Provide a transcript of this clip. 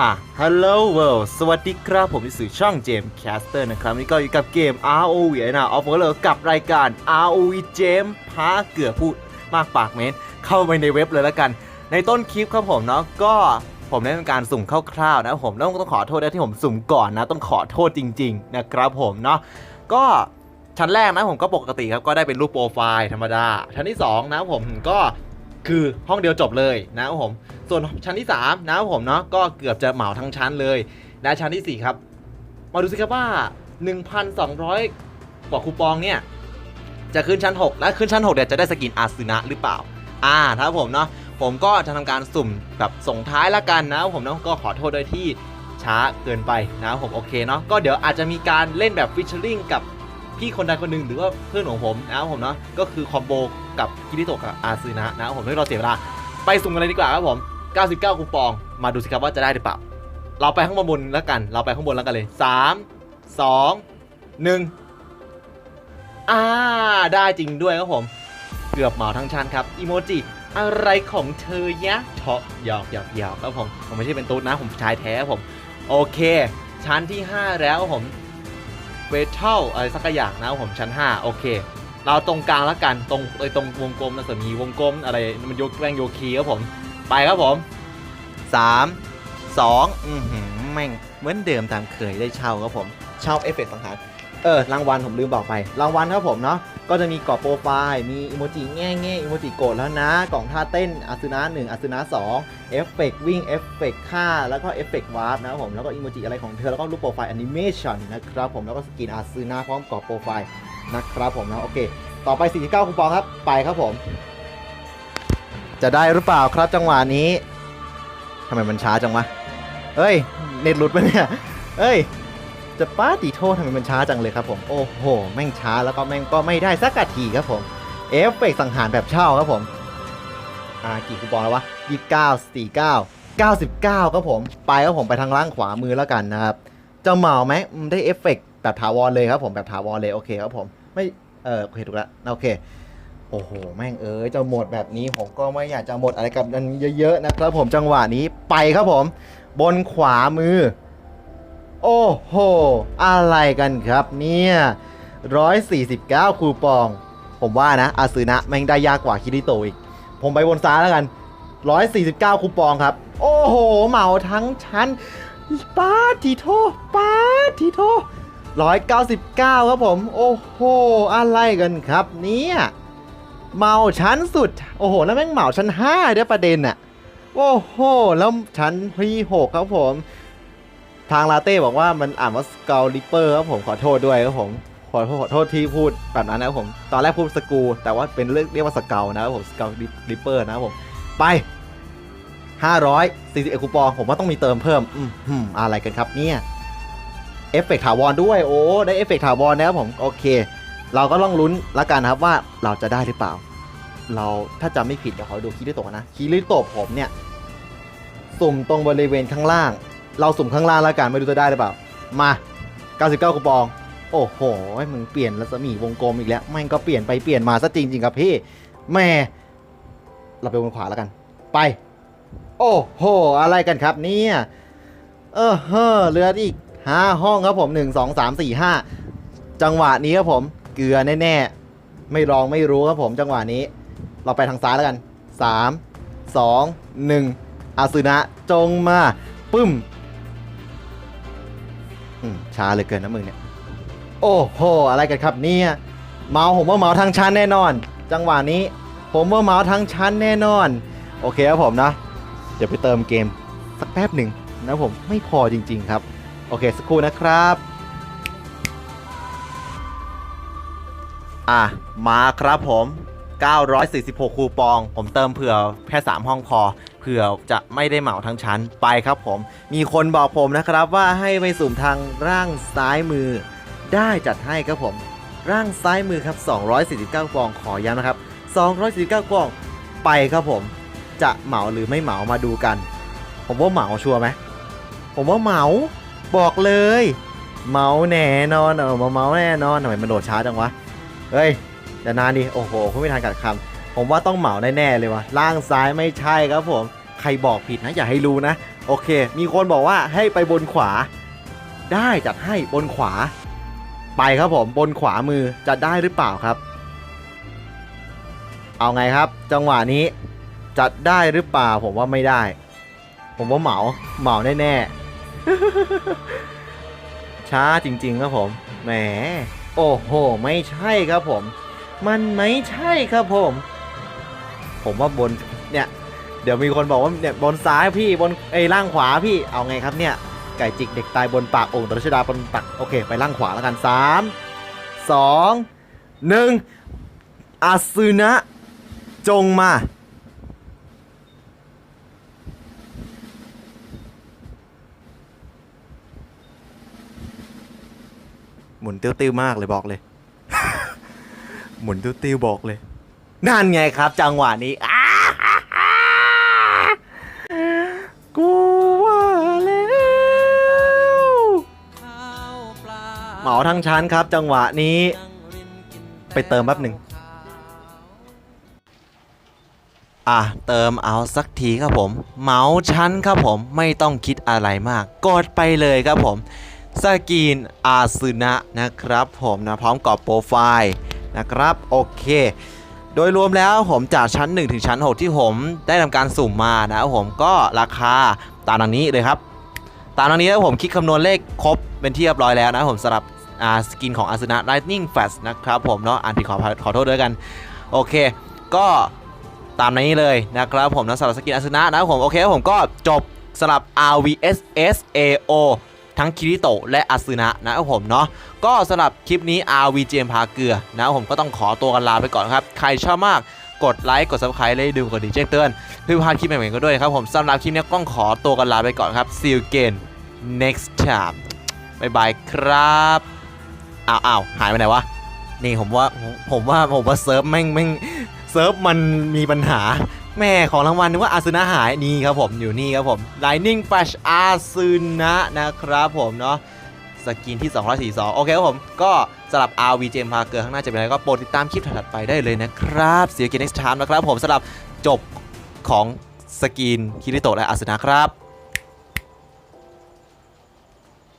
อะ Hello World สวัสดีครับผมอิสุช่องเจมส์แคสเตอร์นะครับนี่ก็อยู่กับเกม ROV นะออฟเวอร์กับรายการ ROV เจมพาเกือบพูดมากปากเม้น เข้าไปในเว็บเลยแล้วกัน ในต้นคลิปครับผมเนาะก็ผมได้ทำการสุ่มคร่าวๆนะผมต้องต้องขอโทษนะที่ผมสุ่มก่อนนะ ต้องขอโทษจริง ๆ นะครับผมเนาะก็ชั้นแรกนะผมก็ปกติครับก็ได้เป็นรูปโปรไฟล์ธรรมดา ชั้นที่สองนะผมก็ คือห้องเดียวจบเลยนะครับผม ส่วนชั้นที่3นะครับผมเนาะก็เกือบจะเหมาทั้งชั้นเลยและชั้นทีสี่ 4 ครับ มาดูสิครับว่า 1,200 กว่าคูปองเนี่ย จะขึ้นชั้น 6 และขึ้นชั้น6เดี๋ยวจะได้สกินอาซึนะหรือเปล่า อ่าถ้าผมเนาะผมก็จะทำการสุ่มแบบส่งท้ายละกันนะครับผมเนาะก็ขอโทษด้วยที่ช้าเกินไปนะครับผมโอเคเนาะก็เดี๋ยวอาจจะมีการเล่นแบบฟิชเชอร์ลิงกับ พี่คนใดคนหนึ่งหรือว่าเพื่อนของผมนะครับผมเนาะก็คือคอมโบกับคิริโตะกับอาซึนะนะครับผมไม่รอเสียเวลาไปสุ่มกันเลยดีกว่าครับผม 99คูปอง มาดูสิครับว่าจะได้หรือเปล่า เราไปข้างบนแล้วกัน เราไปข้างบนแล้วกันเลย 3 2 1 อ่า ได้จริงด้วยครับผม เกือบเหมาทั้งชั้นครับ อีโมจิ อะไรของเธอยะเถาะหยอกหยอกหยอกครับผม ผมไม่ใช่เป็นตุ๊ดนะ ผมชายแท้ผม โอเค ชั้นที่ 5 แล้วผม เวทเทลอะไรสักอย่างนะครับผมชั้น 5 โอเค เราตรงกลางแล้วกันตรงไอ้ตรงวงกลมนะสมีวงกลมอะไรมันโยกแรงโยคีครับผมไปครับผม 3 2อือหือแม่งเหมือนเดิมตามเคยได้เช่าครับผม เช่าเอฟเฟกต์สังหารเออรางวัลผมลืมบอกไป รางวัลครับผมเนาะ ก็จะมีกรอบโปรไฟล์ มีอิโมจิแง่แง่อิโมจิโกรธแล้วนะ กล่องท่าเต้นอาซึนะ1อาซึนะ2เอฟเฟกต์วิ่งเอฟเฟกต์ฆ่า แล้วก็เอฟเฟกต์วาร์ปนะครับผม แล้วก็อิโมจิอะไรของเธอ แล้วก็รูปโปรไฟล์แอนิเมชันนะครับผม แล้วก็สกินอาซึนะพร้อมกรอบโปรไฟล์นะครับผมนะโอเค ต่อไป 49คูปองครับ ไปครับผม จะได้หรือเปล่าครับจังหวะนี้ทำไมมันช้าจังวะเอ้ย เน็ตหลุดปะเนี่ยเอ้ย จะป้าตีโทษทำไมมันช้าจังเลยครับผม โอ้โห แม่งช้าแล้วก็แม่งก็ไม่ได้สักกะทีครับผม เอฟเฟกต์สังหารแบบเช่าครับผม อ่ากี่คูปองแล้ววะยี่เก้าสี่เก้าเก้าสิบเก้าครับผม ไปครับผมไปทางล่างขวามือแล้วกันนะครับ จะเหมาไหมได้เอฟเฟกต์แบบถาวรเลยครับผมแบบถาวรเลยโอเคครับผม ไม่เออโอเคถูกแล้วโอเค โอ้โห แม่งเอ้ยจะหมดแบบนี้ผมก็ไม่อยากจะหมดอะไรกับมันเยอะๆนะครับผมจังหวะนี้ไปครับผม บนขวามือ โอ้โห อะไรกันครับเนี่ย149 คูปอง ผมว่านะ อาซึนะแม่งได้ยากกว่าคิริโตอีก ผมไปบนซ้ายแล้วกัน 149 คูปองครับ โอ้โห เหมาทั้งชั้นป้าทีโทป้าทีโท199 ครับผม โอ้โห อะไรกันครับเนี่ยเมาชั้นสุด โอ้โห แล้วแม่งเหมาชั้น5ด้วยประเด็นอะโอ้โห แล้วชั้นที่6ครับผม ทางลาเต้บอกว่ามันอ่านว่าสก l ลิปเปอร์ครับผมขอโทษด้วยครับผมขอโทษขอโทษที่พูดแบบนั้นนะครับผม ตอนแรกพูดสกูแต่ว่าเป็นเรื่องเรียกว่าสเกลนะครับผมสเกลลิปเปอร์นะครับผม ไป 541คูปองผมว่าต้องมีเติมเพิ่ม อืมอะไรกันครับเนี่ยเอฟเฟกต์ถาวรด้วยโอ้ ได้เอฟเฟกต์ถาวรนะครับผม โอเค เราก็ต้องลุ้นละกันครับว่าเราจะได้หรือเปล่า เราถ้าจำไม่ผิดเดี๋ยวขอดูคีริโตะนะคีริโตะผมเนี่ย สุ่มตรงบริเวณข้างล่าง เราสุ่มข้างล่างแล้วกันไม่รู้จะได้หรือเปล่า มา 99คูปอง โอ้โหมึงเปลี่ยนรัศมีวงกลมอีกแล้วแม่งก็เปลี่ยนไปเปลี่ยนมาซะจริงจริงๆครับพี่แม่เราไปบนขวาแล้วกัน ไป โอ้โห อะไรกันครับเนี่ย เออเฮ้อเหลืออีกห้าห้องครับผม1 2 3 4 5จังหวะนี้ครับผม เกลือแน่ๆ ไม่ลองไม่รู้ครับผม จังหวะนี้ เราไปทางซ้ายแล้วกัน3 2 1อาซึนะจงมาปึ้ม ช้าเหลยเกินนะมึงเนี่ย โอ้โห อะไรกันครับเนี่ย เมาผมว่าเมาทั้งชั้นแน่นอน จังหวะนี้ ผมว่าเมาทั้งชั้นแน่นอน โอเคครับผมนะ เดี๋ยวไปเติมเกมสักแป๊บหนึ่งนะผมไม่พอจริง ๆครับ โอเคสักครู่นะครับ อะ มาครับผม 946 คูปอง ผมเติมเผื่อแค่ 3 ห้องพอ เผื่อจะไม่ได้เหมาทั้งชั้นไปครับผม มีคนบอกผมนะครับว่าให้ไปสุ่มทางร่างซ้ายมือ ได้จัดให้ครับผม ร่างซ้ายมือครับ 249ฟองขอย้ำนะครับ 249ฟองไปครับผม จะเหมาหรือไม่เหมามาดูกัน ผมว่าเหมาชัวร์ไหมผมว่าเหมาบอกเลย เหมาแน่นอนเออมาเหมาแน่นอนทำไมมันโดดช้าจังวะเฮ้ยเดี๋ยวนานดิโอ้โหคุณไม่ทันกัดคำ ผมว่าต้องเหมาแน่ๆเลยวะล่างซ้ายไม่ใช่ครับผม ใครบอกผิดนะอย่าให้รู้นะ โอเค มีคนบอกว่าให้ไปบนขวา ได้จัดให้บนขวา ไปครับผมบนขวามือจะได้หรือเปล่าครับ เอาไงครับ จังหวะนี้จะได้หรือเปล่าผมว่าไม่ได้ ผมว่าเหมาเหมาแน่ๆ ช้าจริงๆครับผมแหมโอ้โห ไม่ใช่ครับผม มันไม่ใช่ครับผม ผมว่าบนเนี่ย เดี๋ยวมีคนบอกว่าเนี่ยบนซ้ายพี่บนไอ้ล่างขวาพี่เอาไงครับเนี่ยไก่จิกเด็กตายบนปากโอ่งตรัชดาบนตักโอเค ไปล่างขวาแล้วกัน3 2 1อาซึนะ จงมา หมุนติ้วๆมากเลยบอกเลย หมุนติ้วๆบอกเลย นั่นไงครับ จังหวะนี้อ้ากูว่าแล้วเหมาทั้งชั้นครับ จังหวะนี้ ไปเติมแป๊บหนึ่งอะเติมเอาสักทีครับผม เหมาชั้นครับผมไม่ต้องคิดอะไรมาก กดไปเลยครับผมสกรีนอาซึนะนะครับผมนะพร้อมกรอบโปรไฟล์นะครับ โอเค โดยรวมแล้วผมจากชั้น 1 ถึงชั้น 6 ที่ผมได้ทำการสุ่มมานะครับผมก็ราคาตามดังนี้เลยครับ ตามดังนี้แล้วผมคิดคำนวณเลขครบเป็นที่เรียบร้อยแล้วนะผมสำหรับสกินของอาซึนะ Lightning Flash นะครับผมเนาะอ่านผิดขอขอโทษด้วยกัน โอเค ก็ตามนี้เลยนะครับผมนะสำหรับสกินอาซึนะนะผมโอเคผมก็จบสำหรับ RVS SAO ทั้งคิริโตะและอาซึนะนะครับผมเนาะก็สำหรับคลิปนี้ RVGM พาเกลือนะครับผมก็ต้องขอตัวกันลาไปก่อนครับ ใครชอบมากกดไลค์กด subscribe และอย่าลืมกดดิ่งแจ้งเตือนเพื่อพลาดคลิปใหม่ๆก็ด้วยนะครับผมสำหรับคลิปนี้ต้องขอตัวกันลาไปก่อนครับ see you again next time บายบายครับอ้าวอ้าวหายไปไหนวะนี่ผมว่าผมว่าผมว่าเซิร์ฟแม่งแม่งเซิร์ฟมันมีปัญหา แม่ของรางวัลนึกว่าอาซึนะหายนี่ครับผมอยู่นี่ครับผม Lightning Flash อาซึนะนะครับผมเนาะสกินที่ 242 โอเคครับผม ก็สำหรับ RV เจมพาเกอร์ข้างหน้าจะเป็นอะไรก็โปรดติดตามคลิปถัดไปได้เลยนะครับ เสียกิน next time นะครับผมสำหรับจบของสกินคิริโตะและอาซึนะครับ